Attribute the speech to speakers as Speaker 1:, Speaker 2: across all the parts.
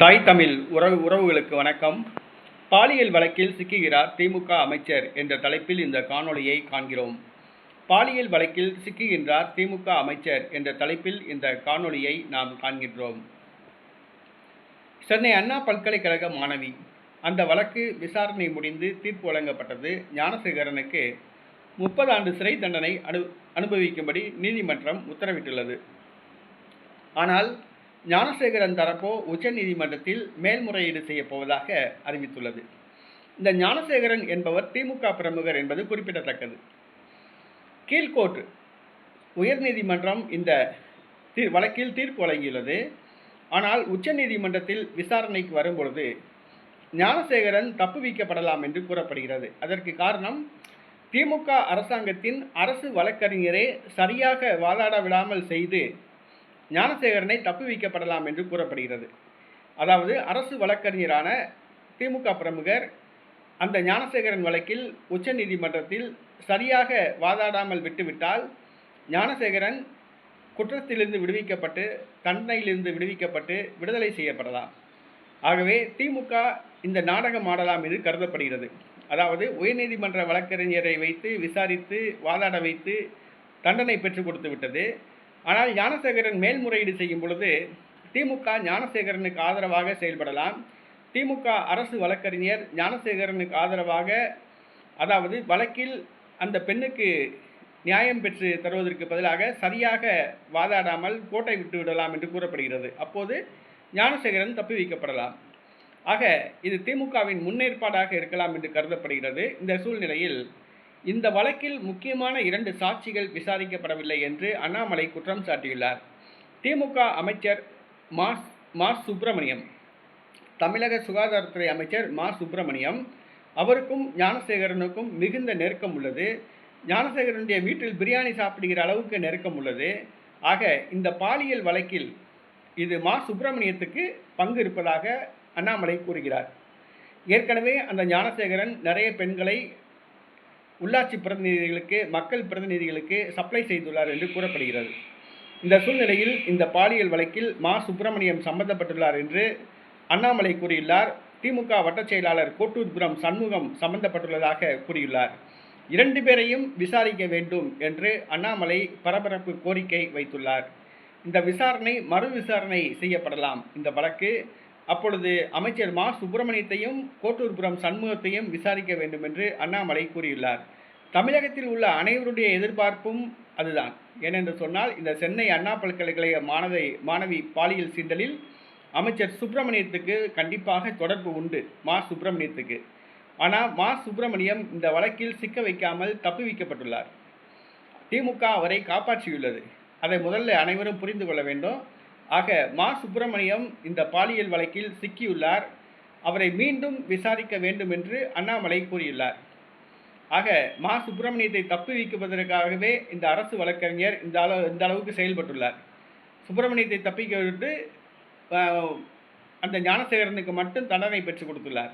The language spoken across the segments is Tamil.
Speaker 1: தாய் தமிழ் உறவு உறவுகளுக்கு வணக்கம். பாலியல் வழக்கில் சிக்குகிறார் திமுக அமைச்சர் என்ற தலைப்பில் இந்த காணொளியை காண்கிறோம். பாலியல் வழக்கில் சிக்குகின்றார் திமுக அமைச்சர் என்ற தலைப்பில் இந்த காணொளியை நாம் காண்கின்றோம். சென்னை அண்ணா பல்கலைக்கழக மாணவி அந்த வழக்கு விசாரணை முடிந்து தீர்ப்பு வழங்கப்பட்டது ஞானசேகரனுக்கு முப்பது ஆண்டு சிறை தண்டனை அனு அனுபவிக்கும்படி நீதிமன்றம் உத்தரவிட்டுள்ளது. ஆனால் ஞானசேகரன் தரப்போ உச்சநீதிமன்றத்தில் மேல்முறையீடு செய்யப்போவதாக அறிவித்துள்ளது. இந்த ஞானசேகரன் என்பவர் திமுக பிரமுகர் என்பது குறிப்பிடத்தக்கது. கீழ்கோர்ட் உயர்நீதிமன்றம் இந்த தீ வழக்கில் தீர்ப்பு வழங்கியுள்ளது. ஆனால் உச்சநீதிமன்றத்தில் விசாரணைக்கு வரும்பொழுது ஞானசேகரன் தப்புவிக்கப்படலாம் என்று கூறப்படுகிறது. அதற்கு காரணம் திமுக அரசாங்கத்தின் அரசு வழக்கறிஞரே சரியாக வாதாட விடாமல் செய்து ஞானசேகரனை தப்புவிக்கப்படலாம் என்று கூறப்படுகிறது. அதாவது அரசு வழக்கறிஞரான திமுக பிரமுகர் அந்த ஞானசேகரன் வழக்கில் உச்சநீதிமன்றத்தில் சரியாக வாதாடாமல் விட்டுவிட்டால் ஞானசேகரன் குற்றத்திலிருந்து விடுவிக்கப்பட்டு தண்டனையிலிருந்து விடுவிக்கப்பட்டு விடுதலை செய்யப்படலாம். ஆகவே திமுக இந்த நாடகம் ஆடலாம் என்று கருதப்படுகிறது. அதாவது உயர்நீதிமன்ற வழக்கறிஞரை வைத்து விசாரித்து வாதாட வைத்து தண்டனை பெற்றுக் கொடுத்து விட்டது. ஆனால் ஞானசேகரன் மேல்முறையீடு செய்யும் பொழுது திமுக ஞானசேகரனுக்கு ஆதரவாக செயல்படலாம். திமுக அரசு வழக்கறிஞர் ஞானசேகரனுக்கு ஆதரவாக அதாவது வழக்கில் அந்த பெண்ணுக்கு நியாயம் பெற்று தருவதற்கு பதிலாக சரியாக வாதாடாமல் கோட்டை விட்டு விடலாம் என்று கூறப்படுகிறது. அப்போது ஞானசேகரன் தப்பி வைக்கப்படலாம். ஆக இது திமுகவின் முன்னேற்பாடாக இருக்கலாம் என்று கருதப்படுகிறது. இந்த சூழ்நிலையில் இந்த வழக்கில் முக்கியமான இரண்டு சாட்சிகள் விசாரிக்கப்படவில்லை என்று அண்ணாமலை குற்றம் சாட்டியுள்ளார். திமுக அமைச்சர் மா மா சுப்பிரமணியம் தமிழக சுகாதாரத்துறை அமைச்சர் மா சுப்பிரமணியம் அவருக்கும் ஞானசேகரனுக்கும் மிகுந்த நெருக்கம் உள்ளது. ஞானசேகரனுடைய வீட்டில் பிரியாணி சாப்பிடுகிற அளவுக்கு நெருக்கம் உள்ளது. ஆக இந்த பாலியல் வழக்கில் இது மா சுப்பிரமணியத்துக்கு பங்கு இருப்பதாக அண்ணாமலை கூறுகிறார். ஏற்கனவே அந்த ஞானசேகரன் நிறைய பெண்களை உள்ளாட்சி பிரதிநிதிகளுக்கு மக்கள் பிரதிநிதிகளுக்கு சப்ளை செய்துள்ளார் என்று கூறப்படுகிறது. இந்த சூழ்நிலையில் இந்த பாலியல் வழக்கில் மா. சுப்பிரமணியம் சம்பந்தப்பட்டுள்ளார் என்று அண்ணாமலை கூறியுள்ளார். திமுக வட்டச் செயலாளர் கோட்டூர்புரம் சண்முகம் சம்பந்தப்பட்டுள்ளதாக கூறியுள்ளார். இரண்டு பேரையும் விசாரிக்க வேண்டும் என்று அண்ணாமலை பரபரப்பு கோரிக்கை வைத்துள்ளார். இந்த விசாரணை மறு விசாரணை செய்யப்படலாம். இந்த வழக்கு அப்பொழுது அமைச்சர் மா. சுப்பிரமணியத்தையும் கோட்டூர்புரம் சண்முகத்தையும் விசாரிக்க வேண்டும் என்று அண்ணாமலை கூறியுள்ளார். தமிழகத்தில் உள்ள அனைவருடைய எதிர்பார்ப்பும் அதுதான். ஏனென்று சொன்னால் இந்த சென்னை அண்ணா பல்கலைக்கழக மாணவி மாணவி பாலியல் சீண்டலில் அமைச்சர் சுப்பிரமணியத்துக்கு கண்டிப்பாக தொடர்பு உண்டு மா. சுப்பிரமணியத்துக்கு. ஆனால் மா. சுப்பிரமணியம் இந்த வழக்கில் சிக்க வைக்காமல் தப்புவிக்கப்பட்டுள்ளார் திமுக அவரை காப்பாற்றியுள்ளது. அதை முதல்ல அனைவரும் புரிந்து கொள்ள வேண்டும். ஆக மா சுப்பிரமணியம் இந்த பாலியல் வழக்கில் சிக்கியுள்ளார். அவரை மீண்டும் விசாரிக்க வேண்டும் என்று அண்ணாமலை கூறியுள்ளார். ஆக மா சுப்பிரமணியத்தை தப்பி வைப்பதற்காகவே இந்த அரசு வழக்கறிஞர் இந்த அளவு இந்த அளவுக்கு செயல்பட்டுள்ளார். சுப்பிரமணியத்தை தப்பிக்க விட்டு அந்த ஞானசேகரனுக்கு மட்டும் தண்டனை பெற்றுக் கொடுத்துள்ளார்.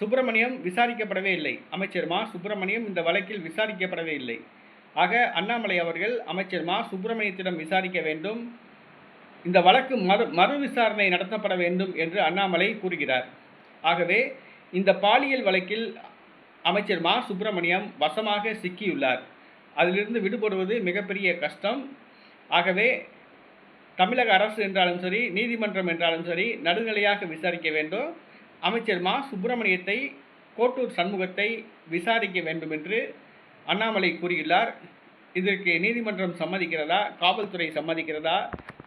Speaker 1: சுப்பிரமணியம் விசாரிக்கப்படவே இல்லை. அமைச்சர் மா சுப்பிரமணியம் இந்த வழக்கில் விசாரிக்கப்படவே இல்லை. ஆக அண்ணாமலை அவர்கள் அமைச்சர் மா சுப்பிரமணியத்திடம் விசாரிக்க வேண்டும். இந்த வழக்கு மறு மறு விசாரணை நடத்தப்பட வேண்டும் என்று அண்ணாமலை கூறுகிறார். ஆகவே இந்த பாலியல் வழக்கில் அமைச்சர் மா. சுப்பிரமணியம் வசமாக சிக்கியுள்ளார். அதிலிருந்து விடுபடுவது மிகப்பெரிய கஷ்டம். ஆகவே தமிழக அரசு என்றாலும் சரி நீதிமன்றம் என்றாலும் சரி நடுநிலையாக விசாரிக்க வேண்டும். அமைச்சர் மா. சுப்பிரமணியத்தை கோட்டூர் சண்முகத்தை விசாரிக்க வேண்டும் என்று அண்ணாமலை கூறியுள்ளார். இதற்கு நீதிமன்றம் சம்மதிக்கிறதா? காவல்துறை சம்மதிக்கிறதா?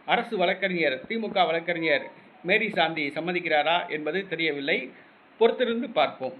Speaker 1: அரசு வழக்கறிஞர் திமுக வழக்கறிஞர் மேரி சாந்தி சம்மதிக்கிறாரா என்பது தெரியவில்லை. பொறுத்திருந்து பார்ப்போம்.